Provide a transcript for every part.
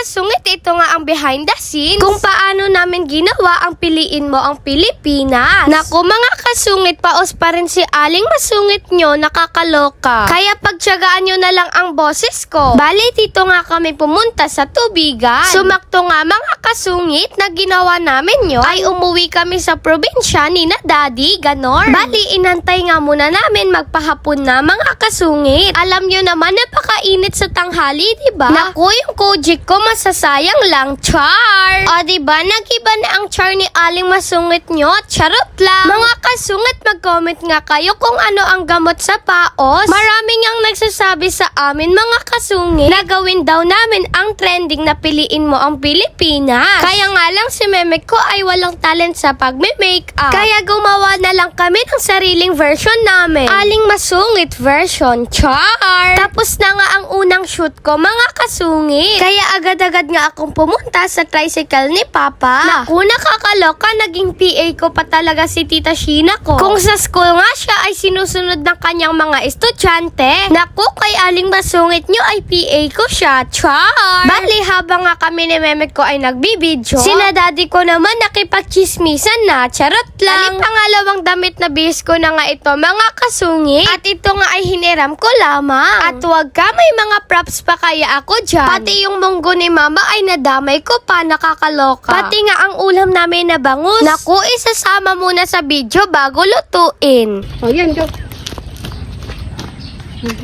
kasungit, ito nga ang behind the scenes kung paano namin ginawa ang piliin mo ang Pilipinas. Naku mga kasungit, paos pa rin si Aling Masungit nyo, nakakaloka. Kaya pagtsagaan nyo na lang ang boses ko. Bali, dito nga kami pumunta sa tubigan. Sumakto nga mga kasungit na ginawa namin nyo ay umuwi kami sa probinsya ni na daddy, ganon. Bali, inantay nga muna namin magpahapon na mga kasungit. Alam nyo naman, napakainit sa tanghali, di ba? Naku, yung kojik ko masasayang lang, char! O, di ba? Nagiba na ang char ni Aling Masungit nyo? Charot lang! Mga kasungit, mag-comment nga kayo kung ano ang gamot sa paos. Maraming ang nagsasabi sa amin, mga kasungit, na gawin daw namin ang trending na piliin mo ang Pilipinas. Kaya nga lang si Meme ko ay walang talent sa pagme-makeup. Kaya gumawa na lang kami ng sariling version namin. Aling Masungit version, char! Tapos na nga ang unang shoot ko, mga kasungit. Kaya agad-agad nga akong pumunta sa tricycle ni Papa. Naku, nakakaloka, naging PA ko pa talaga si Tita Sheena ko. Kung sa school nga siya ay sinusunod ng kanyang mga estudyante. Naku, kay Aling Masungit nyo ay PA ko siya, char! Bali, habang nga kami ni Meme ko ay nagbibidyo, sina daddy ko naman nakipagchismisan na, charot lang. Bali, pangalawang damit na bihis ko na nga ito, mga kasungit. At ito nga ay hiniram ko lamang. At wag ka, may mga props pa kaya ako dyan. Pati yung munggo ni mama ay nadamay ko pa, nakakaloka. Pati nga ang ulam namin na bangus. Naku, isasama muna sa video bago lutuin. Oh, yan, go.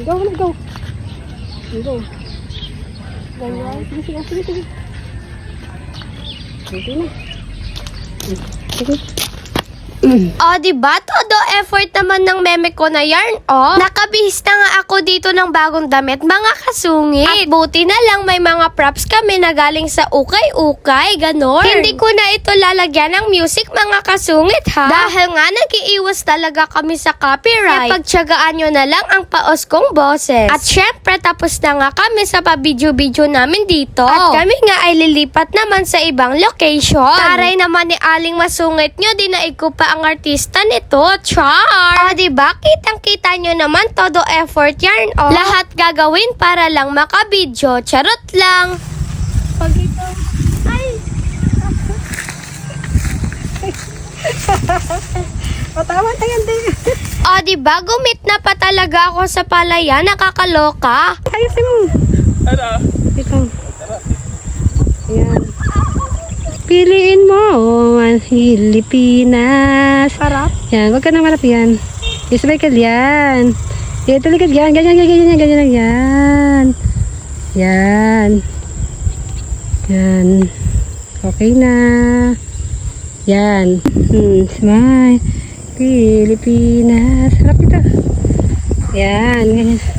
Go na, go. Go. Ganyan. Sige, sige, sige, sige. Sige na. Sige. O, di ba? Todo effort naman ng meme ko na yarn, oh. Nakabihis na nga ako dito ng bagong damit, mga kasungit. At buti na lang may mga props kami na galing sa ukay-ukay, ganon. Hindi ko na ito lalagyan ng music, mga kasungit, ha? Dahil nga, nag-iiwas talaga kami sa copyright. Kaya pagtsagaan nyo na lang ang paos kong boses. At syempre, tapos na nga kami sa pa-video-video namin dito. At kami nga ay lilipat naman sa ibang location. Taray naman ni Aling Masungit nyo, dinaig ko ang artista nito, Char! O, diba? Kitang-kita nyo naman todo effort yarn, oh. Lahat gagawin para lang makabidyo. Charot lang. Pag ito. Ay! Matawa na yan din. O, diba? Gumit na pa talaga ako sa palaya. Nakakaloka. Ayusin mo. Ano? Ito. Yan. Piliin mo Pilipinas. Harap? Yan, huwag ka na marap yan. Isabay ka yan. Yan, talikad yan. Ganyan, ganyan, ganyan, ganyan, ganyan. Yan. Yan. Yan. Okay na. Yan. Hmm, smile. Pilipinas. Harap ito. Yan, ganyan.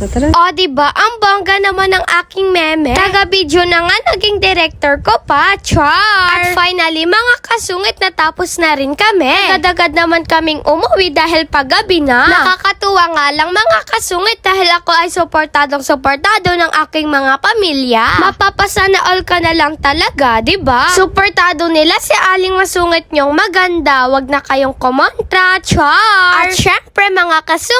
O, tara. O, diba? Ang bongga naman ng aking meme. Taga-video na nga naging director ko pa, Char! At finally, mga kasungit natapos na rin kami. Agad-agad naman kaming umuwi dahil paggabi na. Nakakatuwa nga lang mga kasungit dahil ako ay suportadong suportado ng aking mga pamilya. Mapapasana all ka na lang talaga, ba? Suportado nila si Aling Masungit nyong maganda. Wag na kayong kumontra, Char! At syempre mga kasungit,